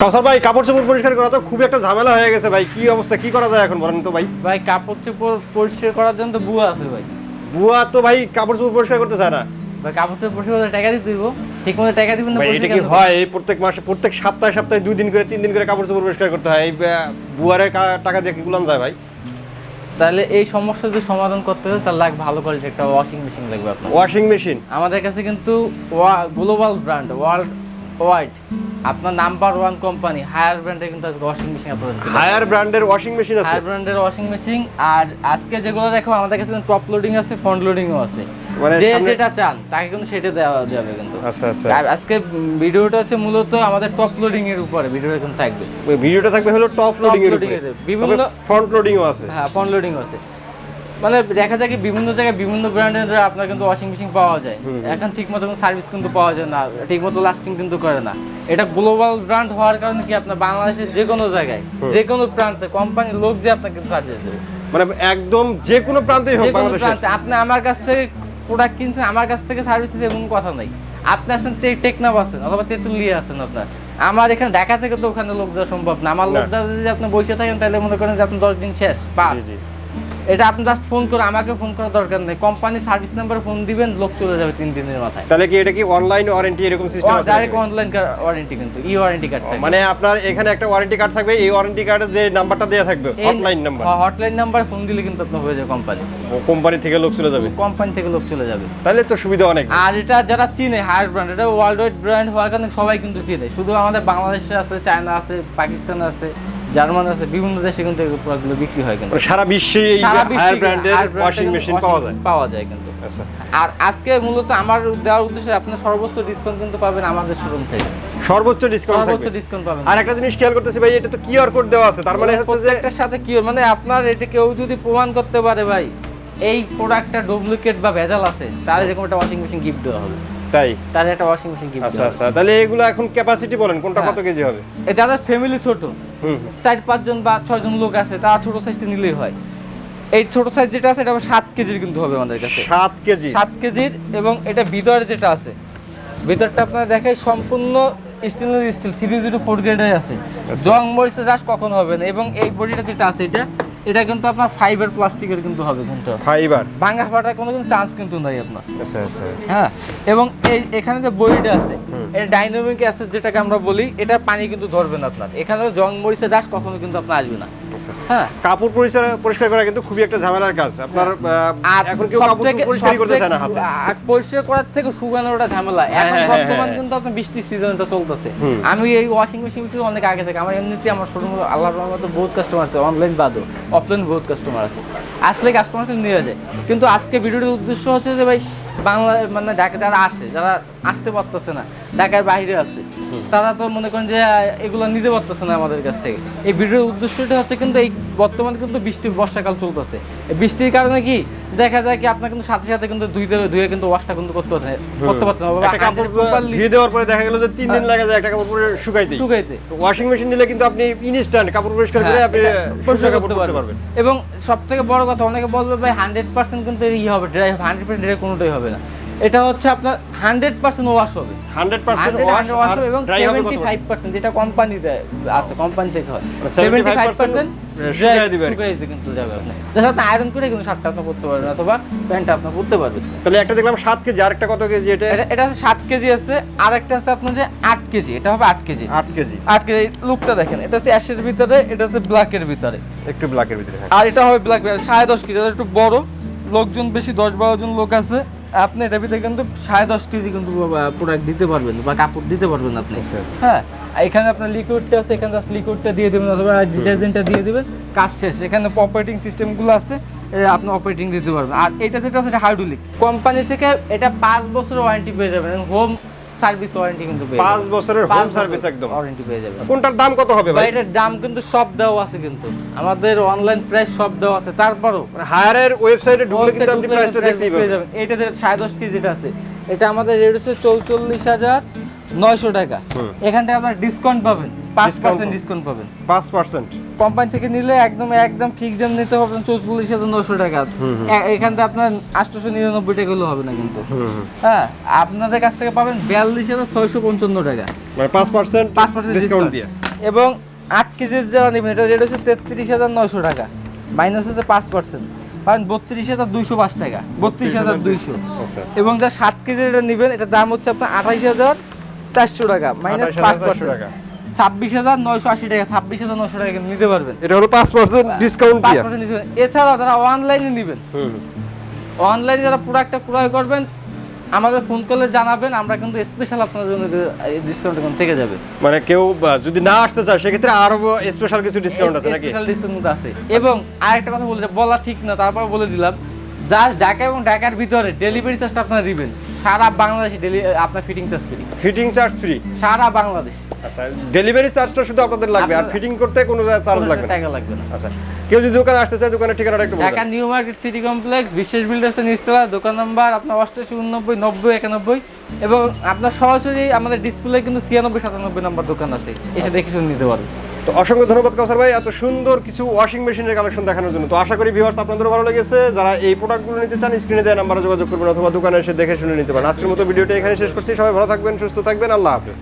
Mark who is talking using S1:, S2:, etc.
S1: কাউসার ভাই কাপড় চোপড় পরিষ্কার করা তো খুব একটা ঝামেলা হয়ে গেছে ভাই। কি অবস্থা কি করা যায় এখন বলেন তো ভাই?
S2: ভাই কাপড় চোপড় পরিষ্কার করার জন্য তো বুয়া আছে ভাই।
S1: বুয়া তো ভাই কাপড় চোপড় পরিষ্কার করতে চায় না।
S2: ভাই কাপড় চোপড় পরিষ্কার করতে টাকা দিতে দিব ঠিক মতো টাকা দিবেন না
S1: এটা কি হয়? এই প্রত্যেক মাসে প্রত্যেক সপ্তাহে সপ্তাহে দুই দিন করে তিন দিন করে কাপড় চোপড় পরিষ্কার করতে হয়। এই আহ, বুয়ারের টাকা দিয়ে কি গুলাম যায় ভাই?
S2: তাহলে এই সমস্যা যদি সমাধান করতে হয় তাহলে লাগবে ভালো কোয়ালিটির একটা ওয়াশিং মেশিন লাগবে আপনার।
S1: ওয়াশিং মেশিন
S2: আমাদের কাছে কিন্তু গ্লোবাল ব্র্যান্ড ওয়ার্ল্ড ওয়াইড আপনার নাম্বার ওয়ান কোম্পানি হায়ার ব্র্যান্ডের কিন্তু আজকে ওয়াশিং মেশিন আপনাদের
S1: হায়ার ব্র্যান্ডের ওয়াশিং মেশিন আছে।
S2: হায়ার ব্র্যান্ডের ওয়াশিং মেশিন আর আজকে যেগুলো দেখো আমাদের কাছে টপ লোডিং আছে ফ্রন্ট লোডিংও আছে।
S1: মানে
S2: যে যেটা চান তাকে কিন্তু সেটা দেওয়া যাবে কিন্তু।
S1: আচ্ছা আচ্ছা।
S2: আজকে ভিডিওটা হচ্ছে মূলত আমাদের টপ লোডিং এর উপরে ভিডিওটা কিন্তু থাকবে।
S1: ভিডিওটা থাকবে হলো টপ লোডিং এর উপরে।
S2: বিভিন্ন-
S1: ফ্রন্ট লোডিংও আছে।
S2: হ্যাঁ ফ্রন্ট লোডিং আছে। মানে দেখা যায় বিভিন্ন জায়গায় বিভিন্ন ব্র্যান্ডের আপনার কিন্তু ওয়াশিং মেশিন পাওয়া যায়। এখন ঠিক মতো সার্ভিস কিন্তু পাওয়া যায় না ঠিক মতো লাস্টিং কিন্তু করে না। এটা গ্লোবাল ব্র্যান্ড হওয়ার কারণে কি আপনার বাংলাদেশের যে কোনো জায়গায় যে কোনো প্রান্তে কোম্পানির লোক যে আপনাকে সার্ভিস দেবে।
S1: মানে একদম যে কোনো প্রান্তেই হোক বাংলাদেশে
S2: আপনি আমার কাছ থেকে প্রোডাক্ট কিনছেন আমার কাছ থেকে সার্ভিস দিতে কোনো কথা নাই। আপনি আছেন টেকনাফ আছেন অথবা তেঁতুলিয়া আছেন আপনার। আমার এখানে ঢাকা থেকে তো ওখানে লোক যাওয়া সম্ভব না। আমার লোক
S1: না।
S2: যাওয়া যদি আপনি বসে থাকেন তাহলে মনে করেন যে আপনি দশ দিন শেষ
S1: জি।
S2: এটা আপনি জাস্ট ফোন করে আমাকে ফোন করার দরকার নেই। কোম্পানি সার্ভিস নাম্বারে ফোন দিবেন লোক চলে যাবে তিন দিনের মাথায়।
S1: তাহলে কি এটা কি অনলাইন ওয়ারেন্টি এরকম সিস্টেম আছে
S2: ডাইরেক্ট অনলাইন ওয়ারেন্টি কিন্তু ই ওয়ারেন্টি কার্ড থাকবে।
S1: মানে আপনার এখানে একটা ওয়ারেন্টি কার্ড থাকবে এই ওয়ারেন্টি কার্ডে যে নাম্বারটা দেওয়া থাকবে hotline number
S2: hotline number phone দিলে কিন্তু আপনার হয়ে যাবে কোম্পানি
S1: কোম্পানি থেকে লোক চলে যাবে।
S2: কোম্পানি থেকে লোক চলে যাবে।
S1: তাহলে তো সুবিধা অনেক।
S2: আর এটা যারা চিনে হায়ার ব্র্যান্ড এটা ওয়ার্ল্ড ওয়াইড ব্র্যান্ড হওয়ার কারণে সবাই কিন্তু চিনে। শুধু আমাদের বাংলাদেশে আছে চায়না আছে পাকিস্তান আছে। জার্মান আছে বিভিন্ন দেশে কিন্তু এই প্রোডাক্টগুলো বিক্রি হয় কিন্তু।
S1: সারা বিশ্বে এই হায়ার ব্র্যান্ডের ওয়াশিং মেশিন পাওয়া যায়।
S2: পাওয়া যায় কিন্তু।
S1: আচ্ছা।
S2: আর আজকে মূলত আমার দেওয়ার উদ্দেশ্যে আপনি সর্বোচ্চ ডিসকাউন্ট কিন্তু পাবেন আমাদের শোরুম থেকে।
S1: সর্বোচ্চ ডিসকাউন্ট
S2: সর্বোচ্চ ডিসকাউন্ট পাবেন।
S1: আর একটা জিনিস খেয়াল করতেছি ভাই এটা তো কিউআর কোড দেওয়া আছে তার মানে হচ্ছে যে
S2: সাথে কি মানে আপনার এটা কেউ যদি প্রমাণ করতে পারে ভাই এই প্রোডাক্টটা ডুপ্লিকেট বা ভেজাল আছে তাহলে এরকম একটা ওয়াশিং মেশিন গিফট দেওয়া হবে।
S1: তাই?
S2: তাহলে একটা ওয়াশিং মেশিন গিফট
S1: আচ্ছা আচ্ছা। তাহলে এগুলো এখন ক্যাপাসিটি বলেন কোনটা
S2: হ্যাঁ।
S1: কত কেজি হবে?
S2: যাদের ফ্যামিলি ছোট। চার পাঁচজন বা ছয়জন লোক আছে তারা ছোট সাইজটা নিলেই হয়। এই ছোট সাইজ যেটা আছে এটা সাত কেজির কিন্তু হবে আমাদের কাছে।
S1: সাত কেজি?
S2: সাত কেজির এবং এটা ভিতরে যেটা আছে ভিতরটা আপনারা দেখে সম্পূর্ণ stainless steel three zero four গ্রেডের আছে। জং মরিচের রাস কখনো হবে না। এবং এই বডিটা যেটা আছে এটা এটা কিন্তু আপনার ফাইবার প্লাস্টিকের কিন্তু হবে কিন্তু।
S1: ফাইবার
S2: ভাঙা ফাটার কোনো কিন্তু চান্স কিন্তু নাই আপনার।
S1: আচ্ছা আচ্ছা।
S2: হ্যাঁ এবং এই এখানে যে বইটা আছে। এটা ডাইনামিক অ্যাসেট যেটাকে আমরা বলি এটা পানি কিন্তু ধরবে না আপনার। এখানে জং মরিচের ডাস কখনো কিন্তু আপনার আসবে না। হ্যাঁ।
S1: কাপড় পরিষ্কার পরিষ্কার করা কিন্তু খুবই একটা ঝামেলার কাজ। আপনার এখন কেউ কাপড় পরিষ্কার করতে চায় না হাতে।
S2: পরিষ্কার করার থেকে শুকানোটা ঝামেলা।
S1: হ্যাঁ,
S2: এখন
S1: হ্যাঁ,
S2: বর্তমান
S1: হ্যাঁ।
S2: কিন্তু আপনার বৃষ্টির সিজনটা চলতেছে। আমি এই ওয়াশিং মেশিন কিন্তু অনেক আগে থেকে আমার এমনিতে আমার শোরুম আল্লাহর রহমতে বহুত কাস্টমার আছে অনলাইন বাদও। অফলাইন বহুত কাস্টমার আছে। আসলে কাস্টমারকে নিয়ে যায়। কিন্তু আজকে ভিডিওটির উদ্দেশ্য হচ্ছে যে ভাই বাংলা মানে ঢাকা যারা আসে যারা আসতে পারতেছে না ঢাকার বাইরে আছে তারা তো মনে করেন যে এগুলো নিতে পারতেছে না আমাদের কাছ থেকে। এই ভিডিওর উদ্দেশ্যটা হচ্ছে কিন্তু এই বর্তমানে কিন্তু বৃষ্টি বর্ষাকাল চলতেছে। বৃষ্টির কারণে কি দেখা যায় কি আপনার কিন্তু সাথে সাথে কিন্তু ধুইতে ধুয়ে কিন্তু ওয়াশটা কিন্তু করতে পারছে করতে পারছে না।
S1: ধুয়ে দেওয়ার পরে দেখা গেল যে তিন দিন লাগে যায় একটা কাপড় পরে শুকাইতে।
S2: শুকাইতে।
S1: ওয়াশিং মেশিন নিলে কিন্তু আপনি ইনস্ট্যান্ট কাপড় পরিষ্কার করে
S2: হ্যাঁ,
S1: আপনি
S2: পরিষ্কার করতে পারবেন। এবং সব থেকে বড় কথা অনেকে বলবে ভাই হান্ড্রেড পার্সেন্ট কিন্তু ই হবে ড্রাই হান্ড্রেড পার্সেন্ট ড্রাই কোনোটাই হবে না। এটা হচ্ছে আপনার হান্ড্রেড পার্সেন্ট ওয়াশ হবে।
S1: হান্ড্রেড পার্সেন্ট ওয়াশ
S2: হবে এবং
S1: হবে কত
S2: 75% যেটা কোম্পানিতে আছে কোম্পানি থেকে হয়। 75%
S1: 75% শুকায় দিবে আর কি।
S2: শুকাই কিন্তু যাবে আপনি আয়রন করে কিন্তু শার্টটা আপনি পরতে পারবেন অথবা প্যান্টটা আপনি পরতে পারবেন।
S1: তাহলে একটা দেখলাম সাত কেজি আরেকটা কত কেজি এটা?
S2: এটা আছে সাত কেজি আছে আর একটা আছে আপনার যে আট কেজি এটা হবে আট কেজি।
S1: আট কেজি।
S2: আট কেজি লুকটা দেখেন এটা হচ্ছে অ্যাশের ভিতরে এটা হচ্ছে ব্ল্যাকের ভিতরে।
S1: একটু ব্ল্যাকের ভিতরে।
S2: আর এটা হবে ব্ল্যাক সাড়ে দশ কেজি একটু বড়। লোকজন বেশি দশ বারো জন লোক আছে। আপনি এটা ভিতরে কিন্তু সাড়ে দশ কেজি কিন্তু প্রোডাক্ট দিতে পারবেন বা কাপড় দিতে পারবেন আপনি।
S1: আচ্ছা, আচ্ছা।
S2: হ্যাঁ এখানে আপনার লিকুইডটা আছে এখানে জাস্ট লিকুইডটা দিয়ে দেবেন অথবা ডিটারজেন্টটা দিয়ে দেবেন কাজ শেষ। এখানে অপারেটিং সিস্টেমগুলো আছে আপনি অপারেটিং দিতে পারবেন। আর এটা যেটা আছে এটা হাইড্রোলিক কোম্পানি থেকে এটা পাঁচ বছর ওয়ারেন্টি পেয়ে যাবেন। হোম সার্ভিস ওয়ারেন্টি কিন্তু পেয়ে
S1: পাঁচ
S2: যাবেন।
S1: বছরের হোম সার্ভিস একদম।
S2: ওয়ারেন্টি পেয়ে যাবেন।
S1: কোনটার দাম কত হবে
S2: ভাই? এটার দাম কিন্তু সব দেওয়া আছে কিন্তু। আমাদের অনলাইন প্রাইস সব দেওয়া আছে। তারপরও
S1: মানে হায়ারের ওয়েবসাইটে ঢুকলে কিন্তু আপনি প্রাইসটা দেখতেই পাবেন।
S2: এটা যে সাড়ে দশ কেজি যেটা আছে। এটা আমাদের রেট হচ্ছে চৌচল্লিশ হাজার নয়শো টাকা।
S1: হুম।
S2: এখান থেকে আপনার ডিসকাউন্ট পাবেন। পাঁচ পার্সেন্ট
S1: পাবেন।
S2: ডিসকাউন্ট পাবেন।
S1: পাঁচ পার্সেন্ট
S2: কোম্পানি থেকে নিলে একদম একদম ফিক্স দাম নিতে হবে চৌচল্লিশ হাজার নশো টাকা। এখান থেকে আপনার আটশোশো নিরানব্বই টাকা হলেও হবে না কিন্তু। হ্যাঁ আপনাদের কাছ থেকে পাবেন বিয়াল্লিশ হাজার ছয়শো পঞ্চান্ন টাকা।
S1: মানে পাঁচ পার্সেন্ট
S2: 5%
S1: ডিসকাউন্ট দিয়ে।
S2: এবং আট কেজির যারা নেবেন এটা রেট হচ্ছে তেত্রিশ হাজার নয়শো টাকা। মাইনাস হচ্ছে পাঁচ পার্সেন্ট কারণ বত্রিশ হাজার দুইশো পাঁচ টাকা। বত্রিশ হাজার দুইশো।
S1: আচ্ছা।
S2: এবং যা সাত কেজির এটা নেবেন এটার দাম হচ্ছে আপনার আঠাইশ হাজার চারশো টাকা। মাইনাস
S1: 28,400
S2: পাঁচ
S1: টাকা।
S2: পার্সেন্ট ছাব্বিশ হাজার নয়শো আশি টাকা ছাব্বিশ হাজার নয়শো টাকা নিতে পারবেন।
S1: এটা হলো পাঁচ পার্সেন্ট ডিসকাউন্ট
S2: পাঁচ পার্সেন্ট নিতে যারা অনলাইনে নেবেন অনলাইনে যারা প্রোডাক্টটা ক্রয় করবেন আমাদের ফোন করলে জানাবেন আমরা কিন্তু স্পেশাল আপনার জন্য ডিসকাউন্ট এখন থেকে যাবে।
S1: মানে কেউ যদি না আসতে চায় সেক্ষেত্রে আরও স্পেশাল কিছু ডিসকাউন্ট আছে নাকি?
S2: স্পেশাল ডিসকাউন্ট আছে। এবং আরেকটা কথা বলে বলা ঠিক না তারপর বলে দিলাম জাস্ট ঢাকা এবং ঢাকার ভিতরে ডেলিভারি চার্জটা আপনারা দিবেন। সারা বাংলাদেশে ডেলি আপনার fitting charge free
S1: fitting charge free
S2: সারা বাংলাদেশ।
S1: আচ্ছা ডেলিভারি চার্জটা শুধু আপনাদের লাগবে আর ফিটিং করতে কোনো চার্জ লাগবে না।
S2: টাকা লাগবে না।
S1: আচ্ছা কেউ যদি দোকানে আসতে চায় দোকানের ঠিকানাটা একটু
S2: Dhaka new market city complex বিশেষ বিল্ডার্সের নিচতলা দোকান নাম্বার আপনার অষ্টাশি উননব্বই নব্বই একানব্বই। এবং আপনার সরাসরি আমাদের ডিসপ্লে কিন্তু ছিয়ানব্বই সাতানব্বই নাম্বার দোকান আছে। এসে দেখে শুনে নিতে পারবেন।
S1: তো অসংখ্য ধন্যবাদ, কাউসার ভাই। এত সুন্দর কিছু ওয়াশিং মেশিনের কালেকশন দেখানোর জন্য। তো আশা করি ভিউয়ার্স আপনাদেরও ভালো লেগেছে। যারা এই প্রোডাক্টগুলো নিতে চান স্ক্রিনে দেওয়া নাম্বারে যোগাযোগ করবেন অথবা দোকানে এসে দেখে শুনে নিতে পারেন। আজকের মতো ভিডিওটা এখানে শেষ করছি। সবাই ভালো থাকবেন, সুস্থ থাকবেন। আল্লাহ হাফেজ।